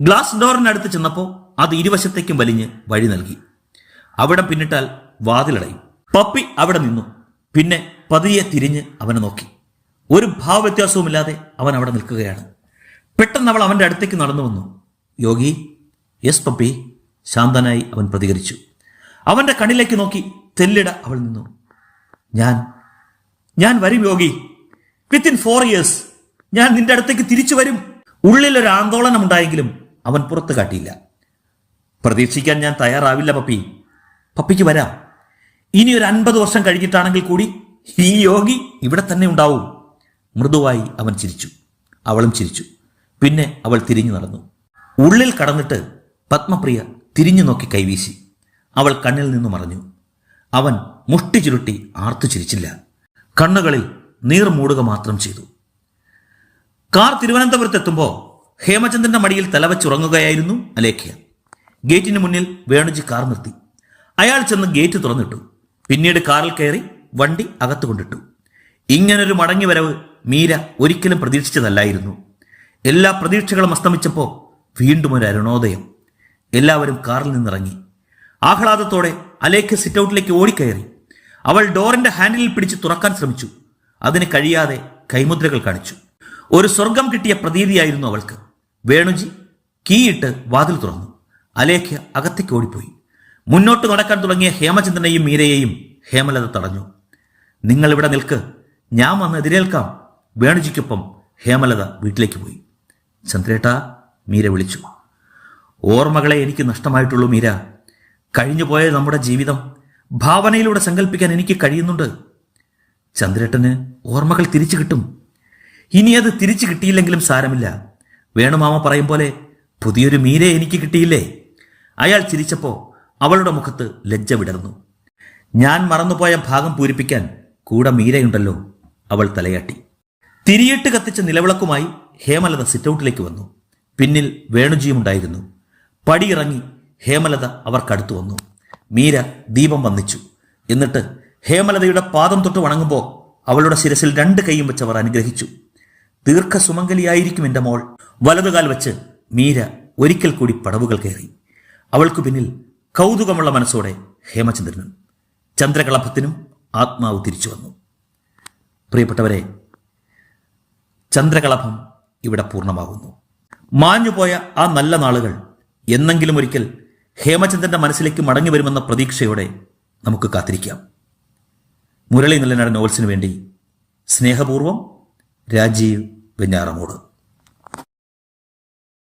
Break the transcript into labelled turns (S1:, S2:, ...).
S1: Glass ഡോറിനടുത്ത് ചെന്നപ്പോൾ അത് ഇരുവശത്തേക്കും വലിഞ്ഞ് വഴി നൽകി. അവിടെ പിന്നിട്ടാൽ വാതിലടയും. പപ്പി അവിടെ നിന്നു. പിന്നെ പതിയെ തിരിഞ്ഞ് അവനെ നോക്കി. ഒരു ഭാവവ്യത്യാസവുമില്ലാതെ അവൻ അവിടെ നിൽക്കുകയാണ്. പെട്ടെന്ന് അവൾ അവന്റെ അടുത്തേക്ക് നടന്നു വന്നു. യോഗി യെസ് പപ്പി ശാന്തനായി അവൻ പ്രതികരിച്ചു. അവന്റെ കണ്ണിലേക്ക് നോക്കി തെല്ലിട അവൾ നിന്നു. ഞാൻ ഞാൻ വരും യോഗി. വിത്തിൻ ഫോർ ഇയേഴ്സ് ഞാൻ നിന്റെ അടുത്തേക്ക് തിരിച്ചു വരും. ഉള്ളിൽ ഒരു ആന്തോളനം ഉണ്ടായെങ്കിലും അവൻ പുറത്തു കാട്ടിയില്ല. പ്രതീക്ഷിക്കാൻ ഞാൻ തയ്യാറാവില്ല പപ്പി. പപ്പിക്ക് വരാം. ഇനി ഒരു അൻപത് വർഷം കഴിഞ്ഞിട്ടാണെങ്കിൽ കൂടി ഈ യോഗി ഇവിടെ തന്നെ ഉണ്ടാവും. മൃദുവായി അവൻ ചിരിച്ചു. അവളും ചിരിച്ചു. പിന്നെ അവൾ തിരിഞ്ഞു നടന്നു. ഉള്ളിൽ കടന്നിട്ട് പത്മപ്രിയ തിരിഞ്ഞു നോക്കി കൈവീശി. അവൾ കണ്ണിൽ നിന്നു മറഞ്ഞു. അവൻ മുഷ്ടി ചുരുട്ടി ആർത്തു ചിരിച്ചില്ല. കണ്ണുകളിൽ നീർ മൂടുക മാത്രം ചെയ്തു. കാർ തിരുവനന്തപുരത്തെത്തുമ്പോൾ ഹേമചന്ദ്രന്റെ മടിയിൽ തലവച്ചുറങ്ങുകയായിരുന്നു അലേഖ്യ. ഗേറ്റിന് മുന്നിൽ വേണുജി കാർ നിർത്തി. അയാൾ ചെന്ന് ഗേറ്റ് തുറന്നിട്ടു. പിന്നീട് കാറിൽ കയറി വണ്ടി അകത്തു കൊണ്ടിട്ടു. ഇങ്ങനൊരു മടങ്ങി വരവ് മീര ഒരിക്കലും പ്രതീക്ഷിച്ചതല്ലായിരുന്നു. എല്ലാ പ്രതീക്ഷകളും അസ്തമിച്ചപ്പോൾ വീണ്ടും ഒരു അരുണോദയം. എല്ലാവരും കാറിൽ നിന്നിറങ്ങി. ആഹ്ലാദത്തോടെ അലേഖ സിറ്റൗട്ടിലേക്ക് ഓടിക്കയറി. അവൾ ഡോറിന്റെ ഹാൻഡിലിൽ പിടിച്ച് തുറക്കാൻ ശ്രമിച്ചു. അതിന് കഴിയാതെ കൈമുദ്രകൾ കാണിച്ചു. ഒരു സ്വർഗം കിട്ടിയ പ്രതീതിയായിരുന്നു അവൾക്ക്. വേണുജി കീയിട്ട് വാതിൽ തുറന്നു. അലേഖ്യ അകത്തേക്ക് ഓടിപ്പോയി. മുന്നോട്ട് നടക്കാൻ തുടങ്ങിയ ഹേമചന്ദ്രനെയും മീരയെയും ഹേമലത തടഞ്ഞു. നിങ്ങൾ ഇവിടെ നിൽക്ക്. ഞാൻ വന്ന് എതിരേൽക്കാം. വേണുജിക്കൊപ്പം ഹേമലത വീട്ടിലേക്ക് പോയി. ചന്ദ്രേട്ട മീര വിളിച്ചു. ഓർമ്മകളെ എനിക്ക് നഷ്ടമായിട്ടുള്ളൂ മീര. കഴിഞ്ഞുപോയ നമ്മുടെ ജീവിതം ഭാവനയിലൂടെ സങ്കല്പിക്കാൻ എനിക്ക് കഴിയുന്നുണ്ട്. ചന്ദ്രേട്ടന് ഓർമ്മകൾ തിരിച്ചു കിട്ടും. ഇനി അത് തിരിച്ചു കിട്ടിയില്ലെങ്കിലും സാരമില്ല. വേണുമാമ പറയും പോലെ പുതിയൊരു മീരെ എനിക്ക് കിട്ടിയില്ലേ? അയാൾ ചിരിച്ചപ്പോ അവളുടെ മുഖത്ത് ലജ്ജ വിടർന്നു. ഞാൻ മറന്നുപോയ ഭാഗം പൂരിപ്പിക്കാൻ കൂടെ മീരയുണ്ടല്ലോ അവൾ തലയാട്ടി. തിരിയിട്ട് കത്തിച്ച നിലവിളക്കുമായി ഹേമലത സിറ്റൗട്ടിലേക്ക് വന്നു. പിന്നിൽ വേണുജിയും ഉണ്ടായിരുന്നു. പടിയിറങ്ങി ഹേമലത അവർക്കടുത്തു വന്നു. മീര ദീപം വന്നിച്ചു. എന്നിട്ട് ഹേമലതയുടെ പാദം തൊട്ട് വണങ്ങുമ്പോൾ അവളുടെ ശിരസിൽ രണ്ട് കൈയും വെച്ചവർ അനുഗ്രഹിച്ചു. ദീർഘസുമംഗലിയായിരിക്കും എന്റെ മോൾ. വലതുകാൽ വച്ച് മീര ഒരിക്കൽ കൂടി പടവുകൾ കയറി. അവൾക്കു പിന്നിൽ കൗതുകമുള്ള മനസ്സോടെ ഹേമചന്ദ്രനും ചന്ദ്രകളഭത്തിനും ആത്മാവ് തിരിച്ചു വന്നു. പ്രിയപ്പെട്ടവരെ ചന്ദ്രകളഭം ഇവിടെ പൂർണമാകുന്നു. മാഞ്ഞുപോയ ആ നല്ല നാളുകൾ എന്നെങ്കിലും ഒരിക്കൽ ഹേമചന്ദ്രന്റെ മനസ്സിലേക്ക് മടങ്ങി വരുമെന്ന പ്രതീക്ഷയോടെ നമുക്ക് കാത്തിരിക്കാം. മുരളി നിലനാട് നോവൽസിനു വേണ്ടി സ്നേഹപൂർവം രാജീവ് വെഞ്ഞാറമൂട്.